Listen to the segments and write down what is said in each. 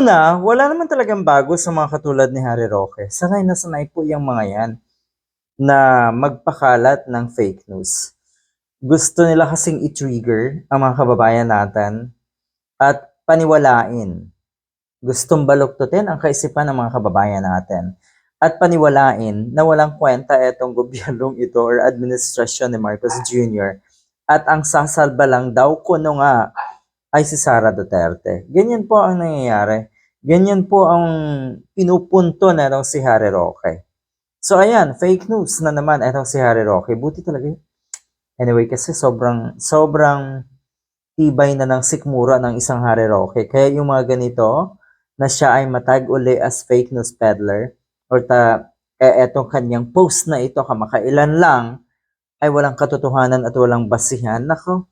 Una, wala naman talagang bago sa mga katulad ni Harry Roque. Sanay na sanay po yung mga yan na magpakalat ng fake news. Gusto nila kasing i-trigger ang mga kababayan natin at paniwalain. Gustong baluktutin ang kaisipan ng mga kababayan natin at paniwalain na walang kwenta itong gobyernong ito or administrasyon ni Marcos Jr. at ang sasalba lang daw kuno nga ay si Sara Duterte. Ganyan po ang nangyayari. Ganyan po ang pinupunto na itong si Harry Roque. So ayan, fake news na naman itong si Harry Roque. Buti talaga. Anyway, kasi sobrang, sobrang tibay na ng sikmura ng isang Harry Roque. Kaya yung mga ganito, na siya ay matag uli as fake news peddler, or ta, eh, etong kanyang post na ito, kamakailan lang, ay walang katotohanan at walang basihan. Nako,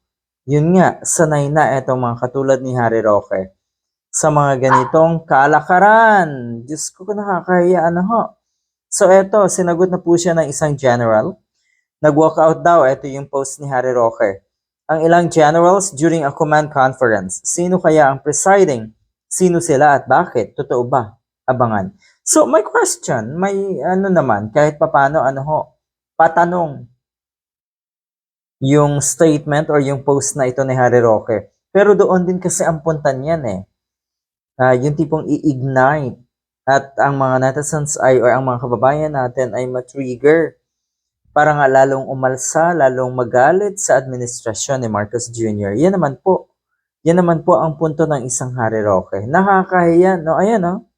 yun nga, sanay na itong mga katulad ni Harry Roque sa mga ganitong kalakaran. Diyos ko, nakakahiya ano ho. So eto, sinagot na po siya ng isang general. Nag-walk out daw, ito yung post ni Harry Roque. Ang ilang generals during a command conference. Sino kaya ang presiding? Sino sila at bakit? Totoo ba? Abangan. So, may question. May ano naman, kahit papano, ano ho, patanong yung statement or yung post na ito ni Harry Roque. Pero doon din kasi ang punta niyan eh. Ah, yung tipong i-ignite at ang mga netizens ay or ang mga kababayan natin ay ma-trigger para nga lalong umalsa, lalong magalit sa administrasyon ni Marcos Jr. Yan naman po. Yan naman po ang punto ng isang Harry Roque. Nakakahiya, no? Ayan, no?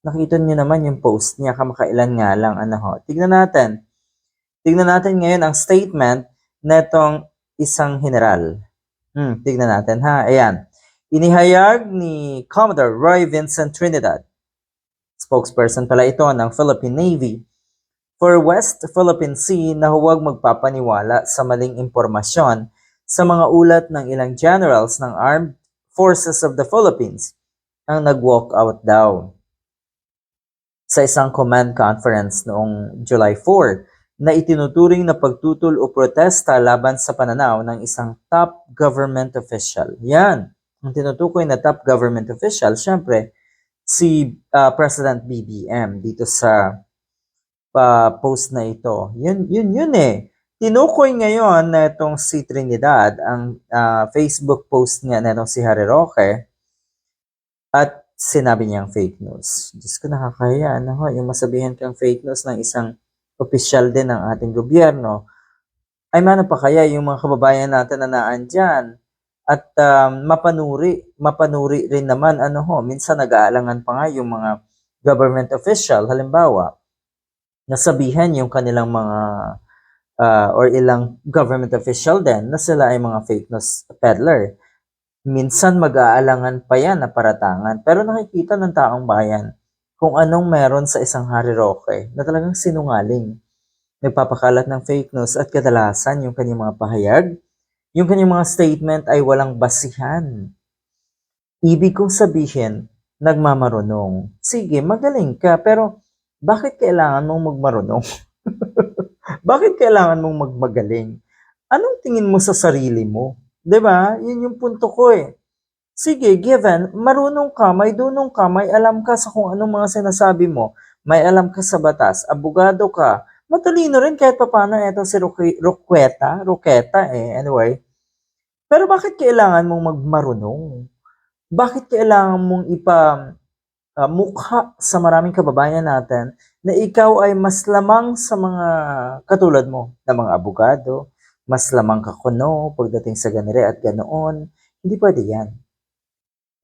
Nakita niyo naman yung post niya, kamakailan nga lang, ano ho. Tignan natin. Tignan natin ngayon ang statement netong isang general. Hmm, tignan natin ha. Ayan. Inihayag ni Commodore Roy Vincent Trinidad, spokesperson pala ito ng Philippine Navy, for West Philippine Sea na huwag magpapaniwala sa maling impormasyon sa mga ulat ng ilang generals ng Armed Forces of the Philippines ang nag-walk out daw sa isang command conference noong July 4 na itinuturing na pagtutol o protesta laban sa pananaw ng isang top government official. Yan. Ang tinutukoy na top government official, syempre, si ah, President BBM dito sa pa post na ito. Yun, yun, yun eh. Tinukoy ngayon na itong si Trinidad, ang ah, Facebook post niya na itong si Harry Roque, at sinabi niyang fake news. Diyos ko nakakahiya, ano ho, yung masabihan kang fake news ng isang opisyal din ng ating gobyerno, ay mano pa kaya yung mga kababayan natin na naandyan at um, mapanuri, mapanuri rin naman ano ho, minsan nag-aalangan pa nga yung mga government official, halimbawa, nasabihan yung kanilang mga ah, or ilang government official din na sila ay mga fake news peddler. Minsan mag-aalangan pa yan na paratangan pero nakikita ng taong bayan kung anong meron sa isang Harry Roque na talagang sinungaling. Nagpapakalat ng fake news at kadalasan yung kanyang mga pahayag, yung kanyang mga statement ay walang basihan. Ibig kong sabihin, nagmamarunong. Sige, magaling ka, pero bakit kailangan mong magmarunong? bakit kailangan mong magmagaling? Anong tingin mo sa sarili mo? 'Di ba? Yun yung punto ko eh. Sige, given, marunong ka, may dunong ka, may alam ka sa kung anong mga sinasabi mo, may alam ka sa batas, abogado ka, matalino rin kahit papano eto si Roque- Roqueta, Roqueta eh, anyway. Pero bakit kailangan mong magmarunong? Bakit kailangan mong ipa ah, mukha sa maraming kababayan natin na ikaw ay mas lamang sa mga katulad mo na mga abogado, mas lamang ka kuno pagdating sa ganire at ganoon. Hindi pwede yan.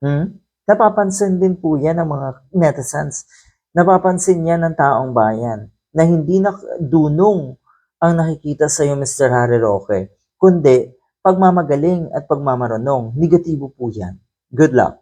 Hmm? Napapansin din po yan ng mga netizens. Napapansin yan ng taong bayan na hindi na dunong ang nakikita sa iyo, Mr. Harry Roque, kundi pagmamagaling at pagmamarunong. Negatibo po yan. Good luck.